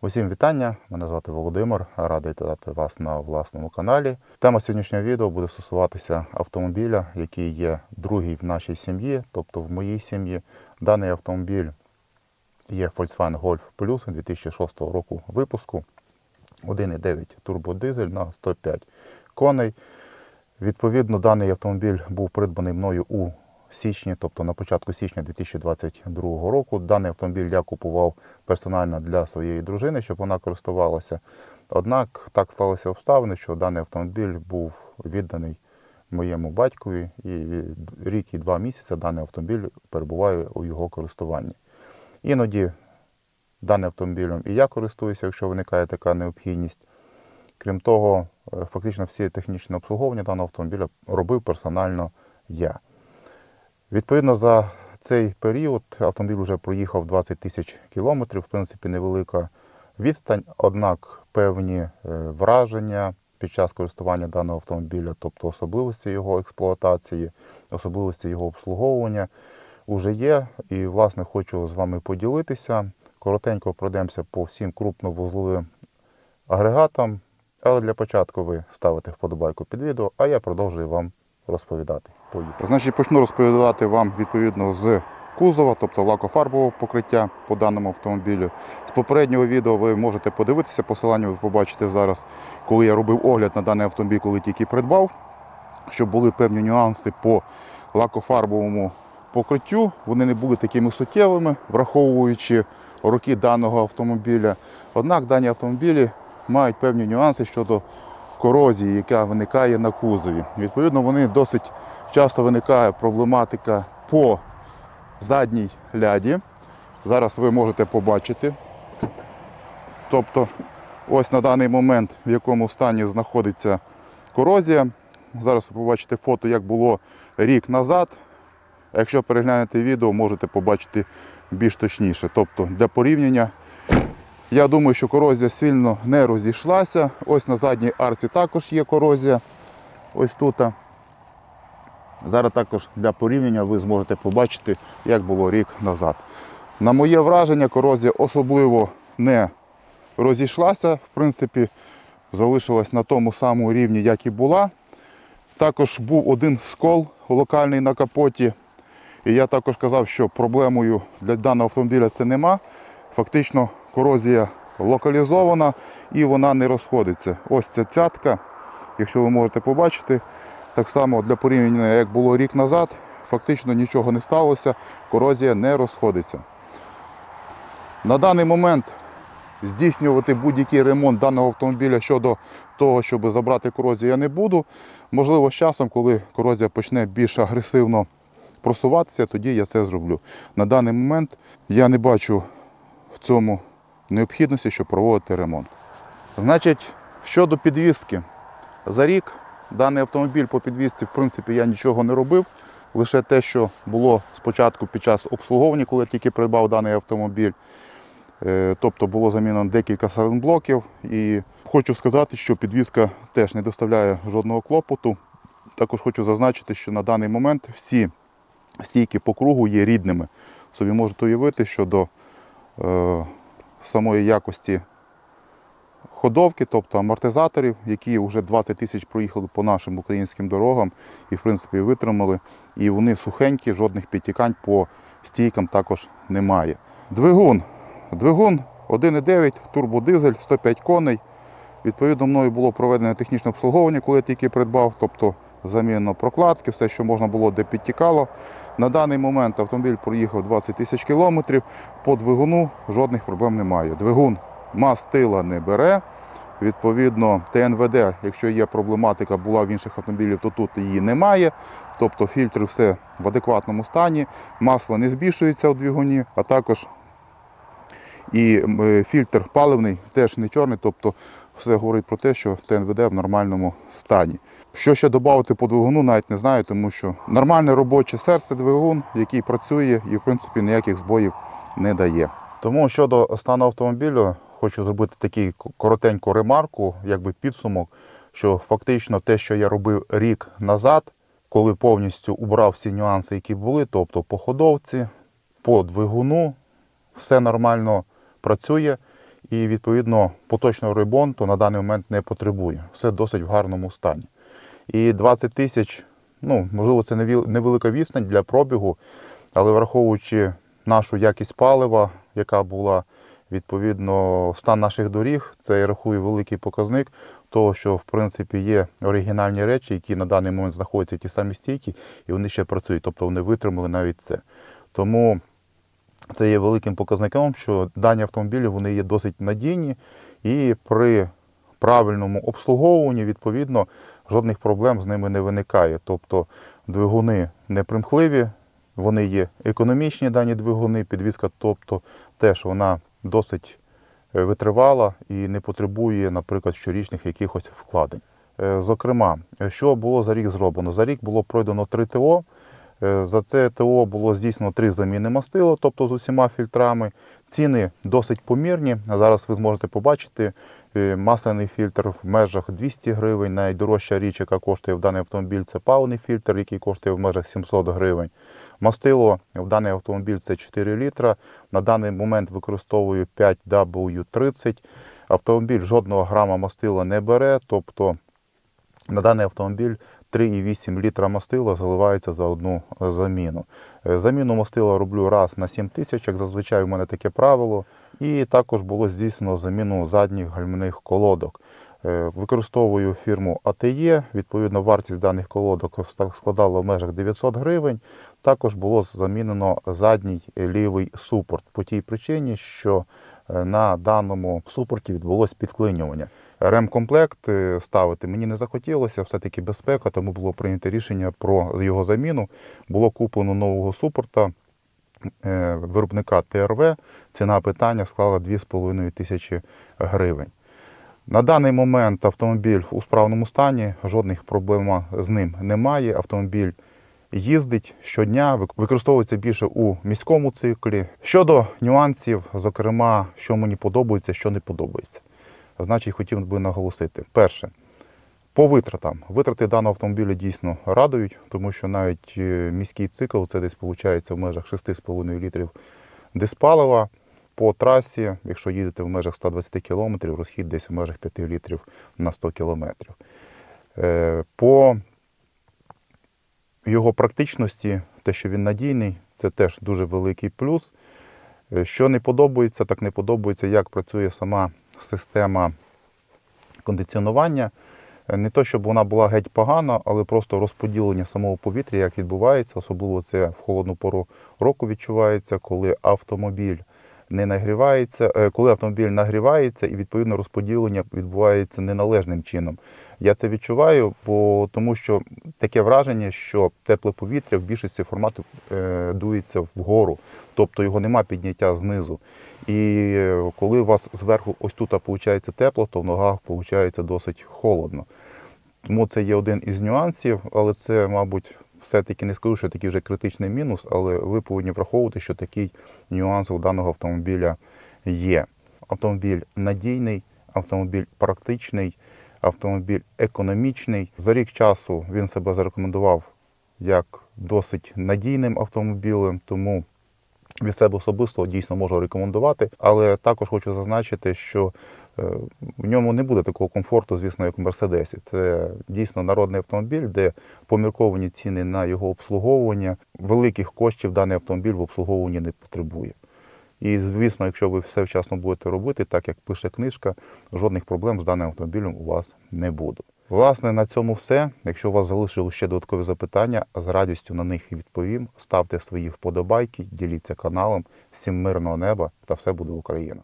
Усім вітання! Мене звати Володимир. Радий вітати вас на власному каналі. Тема сьогоднішнього відео буде стосуватися автомобіля, який є другий в нашій сім'ї, тобто в моїй сім'ї. Даний автомобіль є Volkswagen Golf Plus 2006 року випуску. 1,9 турбодизель на 105 коней. Відповідно, даний автомобіль був придбаний мною у січні, тобто на початку січня 2022 року. Даний автомобіль я купував персонально для своєї дружини, щоб вона користувалася. Однак так сталося обставини, що даний автомобіль був відданий моєму батькові, і рік і два місяці даний автомобіль перебуває у його користуванні. Іноді даним автомобілем і я користуюся, якщо виникає така необхідність. Крім того, е, фактично всі технічне обслуговування даного автомобіля робив персонально я. Відповідно, за цей період автомобіль вже проїхав 20 тисяч кілометрів, в принципі, невелика відстань, однак певні е, враження під час користування даного автомобіля, тобто особливості його експлуатації, особливості його обслуговування, вже є. І, власне, хочу з вами поділитися. Коротенько пройдемося по всім крупновузловим агрегатам, але для початку ви ставите вподобайку під відео, а я продовжую вам розповідати. Поїхали. Значить, почну розповідати вам відповідно з кузова, тобто лакофарбового покриття по даному автомобілю. З попереднього відео ви можете подивитися, посилання ви побачите зараз, коли я робив огляд на даний автомобіль, коли тільки придбав, щоб були певні нюанси по лакофарбовому покриттю. Вони не були такими суттєвими, враховуючи роки даного автомобіля. Однак дані автомобілі мають певні нюанси щодо корозії, яка виникає на кузові. Відповідно, вони досить часто виникає проблематика по задній ляді. Зараз ви можете побачити. Тобто, ось на даний момент, в якому стані знаходиться корозія. Зараз ви побачите фото, як було рік назад. Якщо переглянете відео, можете побачити більш точніше. Тобто для порівняння, я думаю, що корозія сильно не розійшлася. Ось на задній арці також є корозія. Ось тут. Зараз також для порівняння ви зможете побачити, як було рік назад. На моє враження, корозія особливо не розійшлася. В принципі, залишилась на тому самому рівні, як і була. Також був один скол локальний на капоті. І я також казав, що проблемою для даного автомобіля це нема. Фактично корозія локалізована і вона не розходиться. Ось ця цятка, якщо ви можете побачити, так само для порівняння, як було рік назад, фактично нічого не сталося, корозія не розходиться. На даний момент здійснювати будь-який ремонт даного автомобіля щодо того, щоб забрати корозію, я не буду. Можливо, з часом, коли корозія почне більш агресивно просуватися, тоді я це зроблю. На даний момент я не бачу в цьому необхідності, щоб проводити ремонт. Значить, щодо підвізки, за рік даний автомобіль по підвізці, в принципі, я нічого не робив. Лише те, що було спочатку під час обслуговування, коли я тільки придбав даний автомобіль. Е, Тобто було замінено декілька саленблоків. І хочу сказати, що підвізка теж не доставляє жодного клопоту. Також хочу зазначити, що на даний момент всі стійки по кругу є рідними. Собі можете уявити щодо е, самої якості ходовки, тобто амортизаторів, які вже 20 тисяч проїхали по нашим українським дорогам і, в принципі, витримали. І вони сухенькі, жодних підтікань по стійкам також немає. Двигун. Двигун 1,9, турбодизель, 105 коней. Відповідно, мною було проведено технічне обслуговування, коли я тільки придбав, тобто замінено прокладки, все, що можна було, де підтікало. На даний момент автомобіль проїхав 20 тисяч кілометрів. По двигуну жодних проблем немає. Двигун мастила не бере. Відповідно, ТНВД, якщо є проблематика, була в інших автомобілів, то тут її немає. Тобто фільтри все в адекватному стані, масло не збільшується у двигуні, а також і е, фільтр паливний теж не чорний, тобто все говорить про те, що ТНВД в нормальному стані. Що ще додати по двигуну, навіть не знаю, тому що нормальне робоче серце двигун, який працює і в принципі ніяких збоїв не дає. Тому щодо стану автомобілю, хочу зробити такий коротеньку ремарку, якби підсумок, що фактично те, що я робив рік назад, коли повністю убрав всі нюанси, які були, тобто по ходовці, по двигуну, все нормально працює. і відповідно поточного ремонту на даний момент не потребує. Все досить в гарному стані. І 20 тисяч, ну можливо, це невелика відстань для пробігу, але враховуючи нашу якість палива, яка була відповідно стан наших доріг, це я рахую великий показник того, що в принципі є оригінальні речі, які на даний момент знаходяться ті самі стійки, і вони ще працюють, тобто вони витримали навіть це. Тому це є великим показником, що дані автомобілі вони є досить надійні і при правильному обслуговуванні, відповідно, жодних проблем з ними не виникає. Тобто двигуни непримхливі, вони є економічні дані двигуни, підвізка, тобто теж вона досить е, витривала і не потребує, наприклад, щорічних якихось вкладень. Е, Зокрема, е, що було за рік зроблено? За рік було пройдено 3 ТО. За це ТО було здійснено три заміни мастила, тобто з усіма фільтрами. Ціни досить помірні. Зараз ви зможете побачити масляний фільтр в межах 200 гривень. Найдорожча річ, яка коштує в даний автомобіль, це паливний фільтр, який коштує в межах 700 гривень. Мастило в даний автомобіль це 4 літра. На даний момент використовую 5W30. Автомобіль жодного грама мастила не бере, тобто на даний автомобіль 3,8 літра мастила заливається за одну заміну. Е, Заміну мастила роблю раз на 7 тисяч, як зазвичай у мене таке правило. І також було здійснено заміну задніх гальмівних колодок. Е, Використовую фірму АТЕ, відповідно, вартість даних колодок складала в межах 900 гривень. Також було замінено задній лівий супорт по тій причині, що е, на даному супорті відбулось підклинювання. Ремкомплект е, ставити мені не захотілося, все-таки безпека, тому було прийнято рішення про його заміну. Було куплено нового супорта виробника ТРВ. Ціна питання склала 2,5 тисячі гривень. На даний момент автомобіль у справному стані, жодних проблем з ним немає. Автомобіль їздить щодня, використовується більше у міському циклі. Щодо нюансів, зокрема, що мені подобається, що не подобається. Значить, хотів би наголосити. Перше, по витратам. Витрати даного автомобіля дійсно радують, тому що навіть е, міський цикл це десь виходить в межах 6,5 літрів диспалива. По трасі, якщо їдете в межах 120 км, розхід десь в межах 5 літрів на 100 км. Е, По його практичності, те, що він надійний, це теж дуже великий плюс. Е, Що не подобається, так не подобається, як працює сама система кондиціонування. Е, Не то, щоб вона була геть погана, але просто розподілення самого повітря, як відбувається, особливо це в холодну пору року відчувається, коли автомобіль не нагрівається, е, коли автомобіль нагрівається і відповідно розподілення відбувається неналежним чином. Я це відчуваю, бо тому що таке враження, що тепле повітря в більшості форматів е, дується вгору, тобто його нема підняття знизу. І е, коли у вас зверху ось тут виходить тепло, то в ногах виходить досить холодно. Тому це є один із нюансів, але це, мабуть, все-таки не скажу, що такий вже критичний мінус, але ви повинні враховувати, що такий нюанс у даного автомобіля є. Автомобіль надійний, автомобіль практичний, автомобіль економічний. За рік часу він себе зарекомендував як досить надійним автомобілем, тому від себе особисто дійсно можу рекомендувати. Але також хочу зазначити, що в ньому не буде такого комфорту, звісно, як в Мерседесі. Це дійсно народний автомобіль, де помірковані ціни на його обслуговування. Великих коштів даний автомобіль в обслуговуванні не потребує. І звісно, якщо ви все вчасно будете робити, так як пише книжка, жодних проблем з даним автомобілем у вас не буде. Власне, на цьому все. Якщо у вас залишилися ще додаткові запитання, з радістю на них відповім. Ставте свої вподобайки, діліться каналом. Всім мирного неба та все буде Україна!